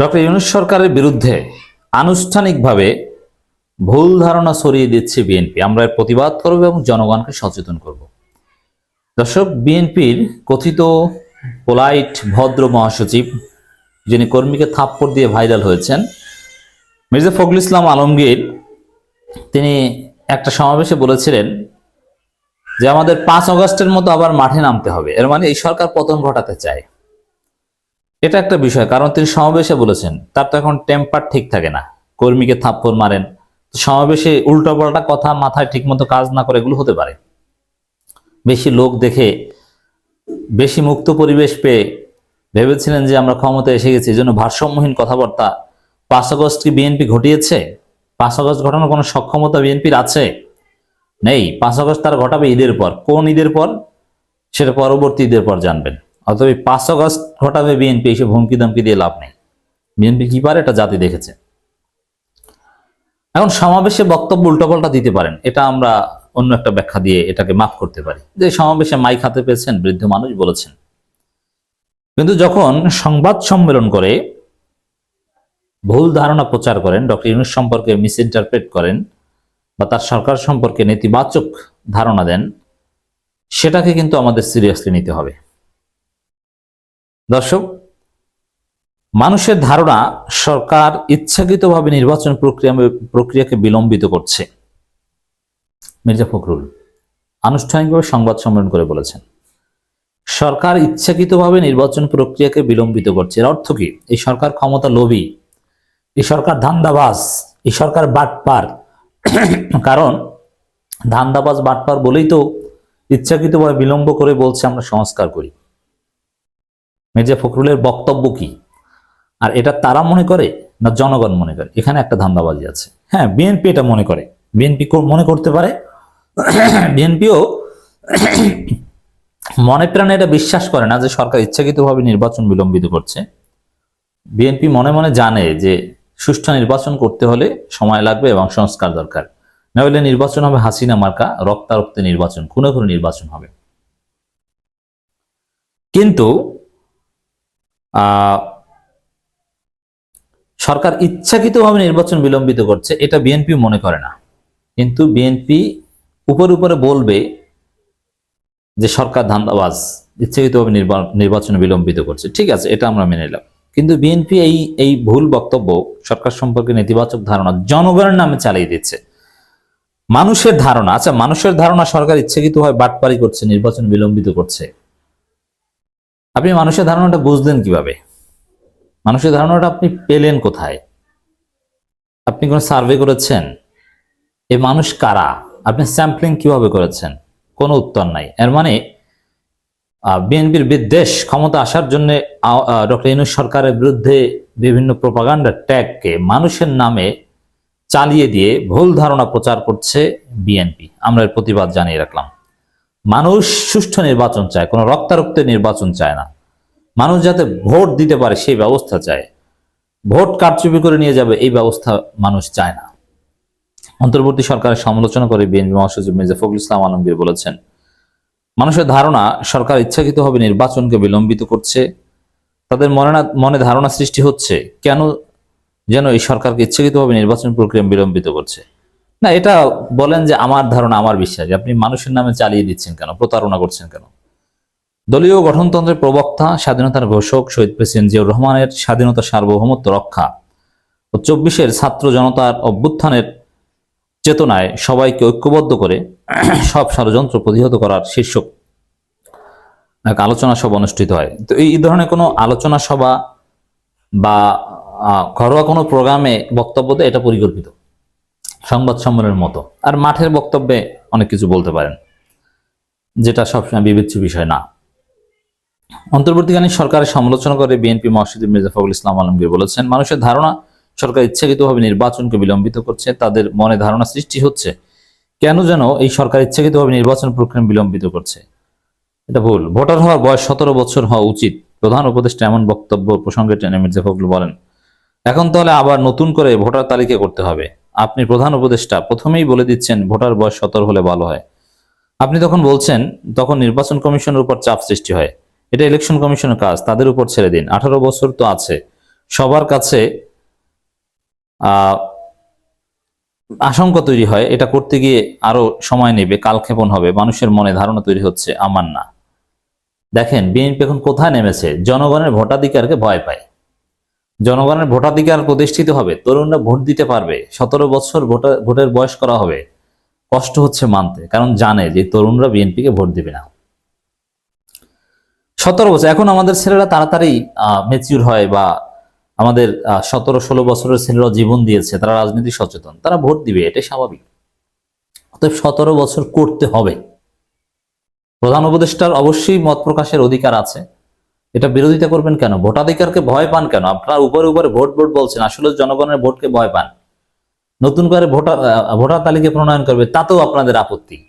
Doctor Yunus সরকারের বিরুদ্ধে আনুষ্ঠানিকভাবে ভুল ধারণা ছড়িয়ে দিচ্ছে বিএনপি। আমরা এর প্রতিবাদ করব এবং জনগণকে সচেতন করব। দর্শক, বিএনপির কথিত পোলাইট ভদ্র মহাসচিব, যিনি কর্মীকে থাপ্পড় দিয়ে ভাইরাল হয়েছেন, মির্জা ফখরুল ইসলাম আলমগীর, তিনি একটা সমাবেশে বলেছিলেন যে, আমাদের পাঁচ অগস্টের মতো আবার মাঠে নামতে হবে। এর মানে এই সরকার পতন ঘটাতে চায়। এটা একটা বিষয়, কারণ তিনি সমাবেশে বলেছেন, তার তো এখন টেম্পার ঠিক থাকে না, কর্মীকে থাপ্পড় মারেন সমাবেশে উল্টোপাল্টা কথা মাথায় ঠিকমতো কাজ না করে এগুলো হতে পারে। বেশি লোক দেখে, বেশি মুক্ত পরিবেশ পেয়ে ভেবেছিলেন যে আমরা ক্ষমতায় এসে গেছি জন্য ভারসাম্যহীন কথাবার্তা। পাঁচ আগস্ট কি বিএনপি ঘটিয়েছে? পাঁচ আগস্ট ঘটানোর কোনো সক্ষমতা বিএনপির আছে? নেই, পাঁচ আগস্ট তারা ঘটাবে ঈদের পর। কোন ঈদের পর? সেটা পরবর্তী ঈদের পর জানবেন। অতএব পাঁচ আগস্ট ঘটাবে বিএনপি এসে হুমকি দামকি দিয়ে লাভ নেই। বিএনপি কি পারে? এটা জাতি দেখেছে। এখন সমাবেশে বক্তব্য উল্টোপাল্টা দিতে পারেন। এটা আমরা অন্য একটা ব্যাখ্যা দিয়ে এটাকে মাফ করতে পারি। যে সমাবেশে মাইক হাতে পেয়েছেন বৃদ্ধ মানুষ বলেছেন। কিন্তু যখন সংবাদ সম্মেলন করে, ভুল ধারণা প্রচার করেন, ডক্টর ইউনুস সম্পর্কে মিস ইন্টারপ্রেট করেন বা তার সরকার সম্পর্কে নেতিবাচক ধারণা দেন, সেটাকে কিন্তু আমাদের সিরিয়াসলি নিতে হবে। দর্শক, মানুষের ধারণা সরকার ইচ্ছাকৃতভাবে নির্বাচন প্রক্রিয়া প্রক্রিয়াকে বিলম্বিত করছে। মির্জা ফখরুল আনুষ্ঠানিকভাবে সংবাদ সম্মেলন করে বলেছেন, সরকার ইচ্ছাকৃতভাবে নির্বাচন প্রক্রিয়াকে বিলম্বিত করছে। এর অর্থ কি? এই সরকার ক্ষমতা লোভী, এই সরকার ধান্দাবাজ, এই সরকার বাটপার। কারণ ধান্দাবাজ, বাটপার বলেই তো ইচ্ছাকৃতভাবে বিলম্ব করে বলছে, আমরা সংস্কার করি। মির্জা ফখরুলের বক্তব্য কি? আর এটা তারা মনে করে না জনগণ মনে করে? এখানে একটা ধান্দাবাজি আছে। হ্যাঁ বিএনপি এটা মনে করে। বিএনপি মনে করতে পারে। বিএনপিও মনে প্রাণে এটা বিশ্বাস করে না যে সরকার ইচ্ছাকৃতভাবে নির্বাচন বিলম্বিত করছে। বিএনপি মনে মনে জানে যে সুষ্ঠু নির্বাচন করতে হলে সময় লাগবে এবং সংস্কার দরকার। নইলে নির্বাচন হবে হাসিনা মার্কা, রক্তারক্তে নির্বাচন খুনে খুনে নির্বাচন হবে। কিন্তু সরকার ইচ্ছাকৃতভাবে নির্বাচন বিলম্বিত করছে, এটা বিএনপি মনে করে না। কিন্তু বিএনপি উপরে উপরে বলবে যে সরকার ধান্দাবাজ, ইচ্ছাকৃতভাবে নির্বা- নির্বাচন বিলম্বিত করছে। ঠিক আছে, এটা আমরা মেনে নিলাম। কিন্তু বিএনপি এই এই ভুল বক্তব্য সরকার সম্পর্কে নেতিবাচক ধারণা জনগণের নামে চালিয়ে দিচ্ছে। মানুষের ধারণা আচ্ছা মানুষের ধারণা সরকার ইচ্ছাকৃতভাবে বাটপারি করছে, নির্বাচন বিলম্বিত করছে। আপনি মানুষের ধারণাটা বুঝলেন কীভাবে? মানুষের ধারণাটা আপনি পেলেন কোথায়? আপনি কোনো সার্ভে করেছেন? এ মানুষ কারা? আপনি স্যাম্পলিং কীভাবে করেছেন? কোনো উত্তর নাই। এর মানে বিএনপির বিদ্বেষ ক্ষমতা আসার জন্য ডক্টর ইনুস সরকারের বিরুদ্ধে বিভিন্ন প্রপাগান্ডার ট্যাগকে মানুষের নামে চালিয়ে দিয়ে ভুল ধারণা প্রচার করছে বিএনপি। আমরা এর প্রতিবাদ জানিয়ে রাখলাম। মানুষ সুষ্ঠু নির্বাচন চায়, কোনো রক্তারক্তের নির্বাচন চায় না। মানুষ যাতে ভোট দিতে পারে সেই ব্যবস্থা চায়। ভোট কারচুপি করে নিয়ে যাবে এই ব্যবস্থা মানুষ চায় না। অন্তর্বর্তী সরকারের সমালোচনা করে বিএনপি মহাসচিব মির্জা ফখরুল ইসলাম আলমগীর বলেছেন, মানুষের ধারণা সরকার ইচ্ছাকৃতভাবে নির্বাচনকে বিলম্বিত করছে। তাদের মনে না, মনে ধারণা সৃষ্টি হচ্ছে কেন যেন এই সরকারকে ইচ্ছাকৃতভাবে নির্বাচন প্রক্রিয়া বিলম্বিত করছে। না, এটা বলেন যে আমার ধারণা, আমার বিশ্বাস। আপনি মানুষের নামে চালিয়ে দিচ্ছেন কেন? প্রতারণা করছেন কেন? দলীয় গঠনতন্ত্রের প্রবক্তা, স্বাধীনতার ঘোষক শহীদ প্রেসিডেন্ট জিয়াউর রহমানের স্বাধীনতা সার্বভৌমত্ব রক্ষা ও চব্বিশের ছাত্র জনতার অভ্যুত্থানের চেতনায় সবাইকে ঐক্যবদ্ধ করে সব ষড়যন্ত্র প্রতিহত করার শীর্ষক এক আলোচনা সভা অনুষ্ঠিত হয়। তো এই ধরনের কোনো আলোচনা সভা বা ঘরোয়া কোনো প্রোগ্রামে বক্তব্য দেয়, এটা পরিকল্পিত। সংবাদ সম্মেলনের মতো। আর মাঠের বক্তব্যে অনেক কিছু বলতে পারেন, যেটা সবসময় বিবেচ্য বিষয় না। অন্তর্বর্তীকালীন সরকারের সমালোচনা করে বিএনপি মহাসচিব মির্জা ইসলাম আলমগীর বলেছেন, মানুষের ধারণা সরকার ইচ্ছাকৃতভাবে নির্বাচনকে বিলম্বিত করছে, তাদের মনে ধারণা সৃষ্টি হচ্ছে। কেন যেন এই সরকার ইচ্ছাকৃতভাবে নির্বাচন প্রক্রিয়া বিলম্বিত করছে? এটা ভুল। ভোটার হওয়ার বয়স সতেরো বছর হওয়া উচিত। প্রধান উপদেষ্টা এমন বক্তব্য প্রসঙ্গে টেনে মির্জা ফখরুল বলেন, এখন তাহলে আবার নতুন করে ভোটার তালিকা করতে হবে। আপনি প্রধান উপদেষ্টা, প্রথমেই বলে দিচ্ছেন ভোটার বয়স সতেরো হলে ভালো হয়। আপনি তখন বলছেন, তখন নির্বাচন কমিশনের উপর চাপ সৃষ্টি হয়। এটা ইলেকশন কমিশনের কাজ, তাদের উপর ছেড়ে দিন। আঠারো বছর তো আছে। সবার কাছে আশঙ্কা তৈরি হয়, এটা করতে গিয়ে আরও সময় নেবে কালক্ষেপণ হবে, মানুষের মনে ধারণা তৈরি হচ্ছে, আমার না। দেখেন, বিএনপি এখন কোথায় নেমেছে? জনগণের ভোটাধিকারকে ভয় পায়। জনগণের ভোটাধিকার প্রতিষ্ঠিত হবে, তরুণরা ভোট দিতে পারবে, সতেরো বছর ভোটার বয়স করা হবে। কষ্ট হচ্ছে মানতে, কারণ জানে যে তরুণরা বিএনপিকে ভোট দিবে না। সতেরো বছর, এখন আমাদের ছেলেরা তাড়াতাড়ি মেচিউর হয় বা আমাদের সতেরো, ষোলো বছরের ছেলেরা জীবন দিয়েছে, তারা রাজনীতি সচেতন, তারা ভোট দিবে, এটাই স্বাভাবিক। অতএব সতেরো বছর করতে হবে। প্রধান উপদেষ্টার অবশ্যই মত প্রকাশের অধিকার আছে। এটা বিরোধিতা করবেন কেন? ভোটাধিকারকে ভয় পান কেন? আপনারা উপরে উপরে ভোট ভোট বলছেন, আসলে জনগণের ভোটকে ভয় পান। নতুন করে ভোটার ভোটার তালিকা প্রণয়ন করবে, তাতেও আপনাদের আপত্তি।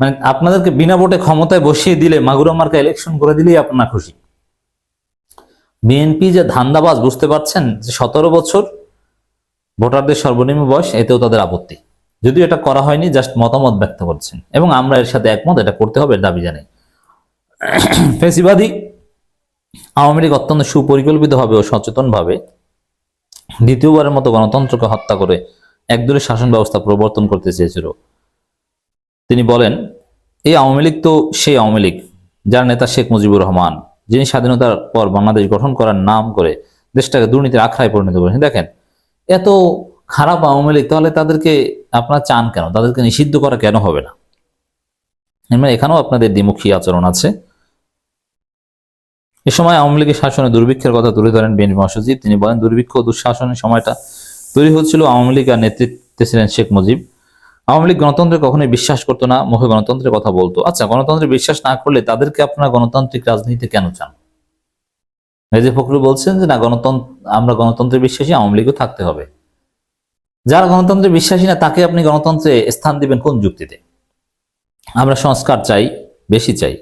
মানে আপনাদেরকে বিনা ভোটে ক্ষমতায় বসিয়ে দিলে, মাগুরা মার্কা ইলেকশন করে দিলেই আপনারা খুশি। বিএনপি যে ধান্দাবাজ, বুঝতে পারছেন যে সতেরো বছর ভোটারদের সর্বনিম্ন বয়স, এতেও তাদের আপত্তি। যদিও এটা করা হয়নি, জাস্ট মতামত ব্যক্ত করছেন। এবং আমরা এর সাথে একমত, এটা করতে হবে দাবি জানাই। ফেসিবাদী আওয়ামী লীগ অত্যন্ত সুপরিকল্পিতভাবে ও সচেতনভাবে দ্বিতীয়বারের মতো গণতন্ত্রকে হত্যা করে একদলের শাসন ব্যবস্থা প্রবর্তন করতে চেয়েছিল। তিনি বলেন, এই আওয়ামী লীগ তো সেই আওয়ামী লীগ, যার নেতা শেখ মুজিবুর রহমান, যিনি স্বাধীনতার পর বাংলাদেশ গঠন করার নাম করে দেশটাকে দুর্নীতির আখড়ায় পরিণত করেছেন। দেখেন, এত খারাপ আওয়ামী লীগ, তাহলে তাদেরকে আপনারা চান কেন? তাদেরকে নিষিদ্ধ করা কেন হবে না? মানে এখানেও আপনাদের দ্বিমুখী আচরণ আছে। এ সময় আওয়ামী লীগের শাসনে দুর্ভিক্ষের কথা তুলে ধরেন বিএনপি মহাসচিব। তিনি বলেন, দুর্ভিক্ষ ও দুঃশাসনের সময়টা তৈরি হচ্ছিল আওয়ামী লীগ আর নেতৃত্বে ছিলেন শেখ মুজিব। আওয়ামী লীগ গণতন্ত্রে কখনোই বিশ্বাস করতো না, মুখে গণতন্ত্রের কথা বলতো। আচ্ছা গণতন্ত্রে বিশ্বাস না করলে তাদেরকে আপনারা গণতান্ত্রিক রাজনীতি কেন চান? মেজে ফখরুল বলছেন যে, না, গণতন্ত্র, আমরা গণতন্ত্রে বিশ্বাসী, আওয়ামী লীগও থাকতে হবে। যারা গণতন্ত্রে বিশ্বাসী না, তাকে আপনি গণতন্ত্রে স্থান দিবেন কোন যুক্তিতে? আমরা সংস্কার চাই, বেশি চাই।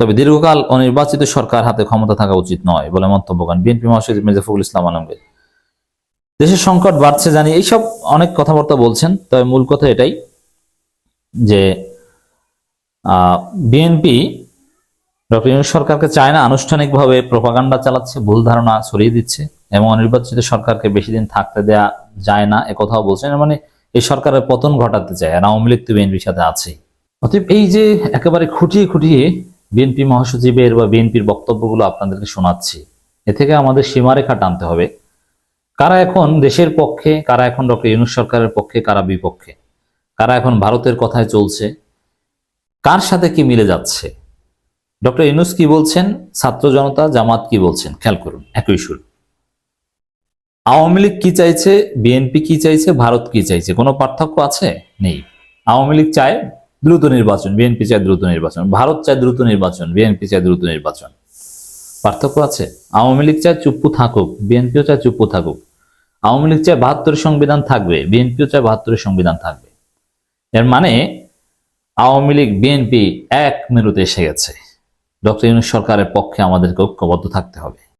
তবে দীর্ঘকাল অনির্বাচিত সরকার হাতে ক্ষমতা থাকা উচিত নয় বলে মন্তব্য করেন বিএনপি মহাসচিব মির্জা ইসলাম আলমগীর। দেশের সংকট বাড়ছে জানি, এইসব অনেক কথাবার্তা বলছেন, তবে মূল কথা এটাই যে বিএনপি ডক্টর সরকারকে চায় না আনুষ্ঠানিকভাবে প্রপাগান্ডা চালাচ্ছে, ভুল ধারণা ছড়িয়ে দিচ্ছে, এবং অনির্বাচিত সরকারকে বেশি দিন থাকতে দেয়া যায় না একথাও বলছেন মানে এই সরকারের পতন ঘটাতে চায়, আর আওয়ামী লীগ তো বিএনপির সাথে আছেই। অতএব এই যে একেবারে খুঁটিয়ে খুঁটিয়ে বিএনপি মহাসচিবের বা বিএনপির বক্তব্যগুলো আপনাদেরকে শোনাচ্ছি। এ থেকে আমাদের সীমারেখা টানতে হবে। কারা এখন দেশের পক্ষে, কারা এখন ডক্টর ইউনুস সরকারের পক্ষে, কারা বিপক্ষে? কারা এখন ভারতের কথায় চলছে? কার সাথে কি মিলে যাচ্ছে? ডক্টর ইউনুস কি বলছেন? ছাত্র জনতা, জামাত কি বলছেন? খেয়াল করুন, একই সুর। আওয়ামী লীগ কি চাইছে? বিএনপি কি চাইছে? ভারত কি চাইছে? কোনো পার্থক্য আছে? নেই। আওয়ামী লীগ চায় দ্রুত নির্বাচন, বিএনপি চায় দ্রুত নির্বাচন, ভারত চায় দ্রুত নির্বাচন, বিএনপি চায় দ্রুত নির্বাচন। পার্থক্য আছে? আওয়ামী লীগ চায় চুপ্পু থাকুক, বিএনপিও চায় চুপ্পু থাকুক। আওয়ামী লীগ চায় বাহাত্তরের সংবিধান থাকবে, বিএনপিও চায় বাহাত্তরের সংবিধান থাকবে। এর মানে আওয়ামী লীগ, বিএনপি এক মেরুতে এসে গেছে। ডক্টর ইউনুস সরকারের পক্ষে আমাদেরকে ঐক্যবদ্ধ থাকতে হবে।